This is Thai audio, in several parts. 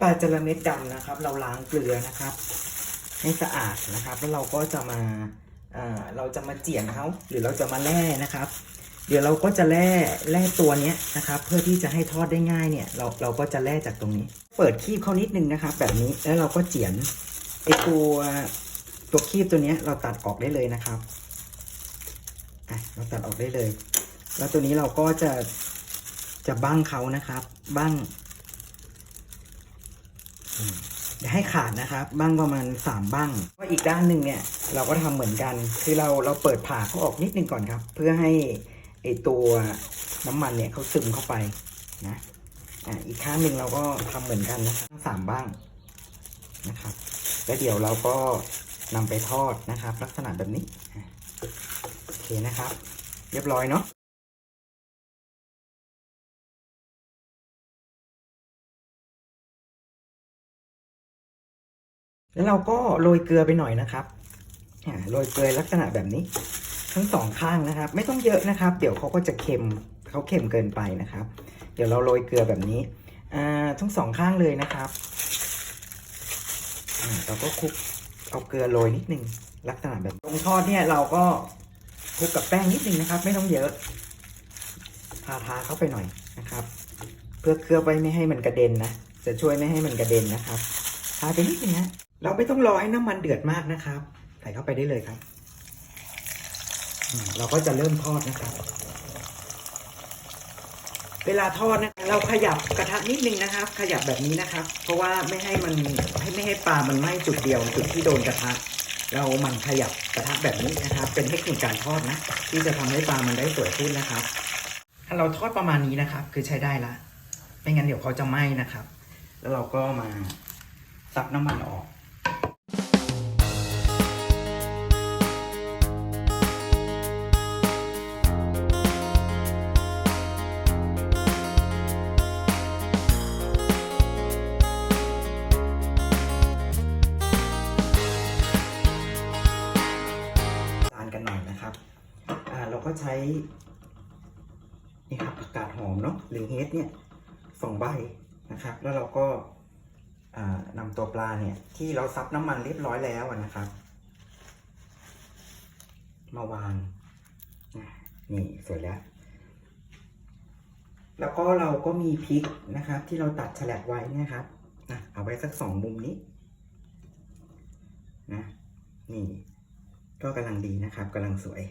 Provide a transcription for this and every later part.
ปลาจระเม็ดดำนะครับ เราล้างเกลือนะครับ ให้สะอาดนะครับ แล้วเราก็จะมาเราจะมาเจียนเขาหรือเราจะมาแล่นะครับ เดี๋ยวเราก็จะแล่แล่ตัวเนี้ยนะครับ เพื่อที่จะให้ทอดได้ง่ายเนี่ย เราเราก็จะแล่จากตรงนี้ เปิดคีบเขานิดนึงนะครับ แบบนี้แล้วเราก็เจียนไอตัวตัวคีบตัวเนี้ยเราตัดออกได้เลยนะครับอะเราตัดออกได้เลย แล้วตัวนี้เราก็จะจะบั้งเขานะครับ บั้ง อืมอย่าให้ขาดนะครับบ้างประมาณสามบ้างก็อีกด้านหนึ่งเนี่ย เราก็ทำเหมือนกัน คือเราเราเปิดผ่าเขาออกนิดนึงก่อนครับ เพื่อให้ไอตัวน้ำมันเนี่ยเขาซึมเข้าไปนะอ่าอีกข้างหนึ่งเราก็ทำเหมือนกันนะครับสามบ้างนะครับ แล้วเดี๋ยวเราก็นำไปทอดนะครับ ลักษณะแบบนี้โอเคนะครับ เรียบร้อยเนาะ แล้วเราก็โรยเกลือไปหน่อยนะครับโรยเกลือลักษณะแบบนี้ ทั้งสองข้างนะครับ ไม่ต้องเยอะนะครับ เดี๋ยวเขาก็จะเค็มเขาเค็มเกินไปนะครับ เดี๋ยวเราโรยเกลือแบบนี้อ่าทั้งสองข้างเลยนะครับอ่าเราก็คลุกเอาเกลือโรยนิดนึงลักษณะแบบตรงทอดเนี่ยเราก็คลุกกับแป้งนิดนึงนะครับ ไม่ต้องเยอะทาทาเข้าไปหน่อยนะครับ เพื่อเคลือบไว้ไม่ให้มันกระเด็นนะจะช่วยไม่ให้มันกระเด็นนะครับทาไปนิดนึงนะ เราไม่ต้องรอให้น้ำมันเดือดมากนะครับ ใส่เข้าไปได้เลยครับ เราก็จะเริ่มทอดนะครับ เวลาทอดนะเราขยับกระทะนิดนึงนะครับ ขยับแบบนี้นะครับ เพราะว่าไม่ให้มันให้ไม่ให้ปลามันไหม้จุดเดียวจุดที่โดนกระทะ เรามันขยับกระทะแบบนี้นะครับ เป็นเทคนิคการทอดนะ ที่จะทำให้ปลามันได้สวยขึ้นนะครับถ้าเราทอดประมาณนี้นะครับ คือใช้ได้ละไม่งั้นเดี๋ยวเขาจะไหม้นะครับ แล้วเราก็มาซับน้ำมันออก ก็ใช้นี่ครับผักกาดหอมเนาะหรือเฮดเนี่ยสองใบนะครับ แล้วเราก็นำตัวปลาเนี่ย ที่เราซับน้ำมันเรียบร้อยแล้วนะครับ มาวางนี่สวยแล้ว แล้วก็เราก็มีพริกนะครับ ที่เราตัดฉลากไว้เนี่ยครับนะเอาไว้สักสองมุมนี้นะนี่ ก็กำลังดีนะครับกำลังสวย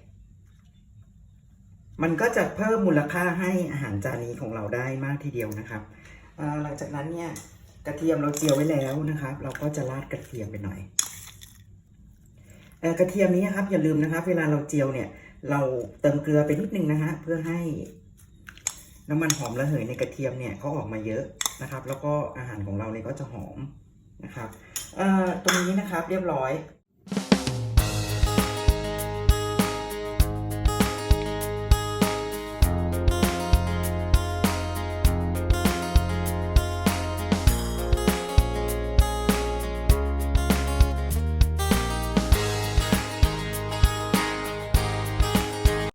มันก็จะเพิ่มมูลค่าให้อาหารจานนี้ของเราได้มากทีเดียวนะครับหลังจากนั้นเนี่ยกระเทียมเราเจียวไว้แล้วนะครับ เราก็จะราดกระเทียมไปหน่อยกระเทียมนี้นะครับอย่าลืมนะครับ เวลาเราเจียวเนี่ย เราเติมเกลือไปนิดนึงนะฮะเพื่อให้น้ำมันหอมระเหยในกระเทียมเนี่ยเขาออกมาเยอะนะครับ แล้วก็อาหารของเราเนี่ยก็จะหอมนะครับตรงนี้นะครับเรียบร้อย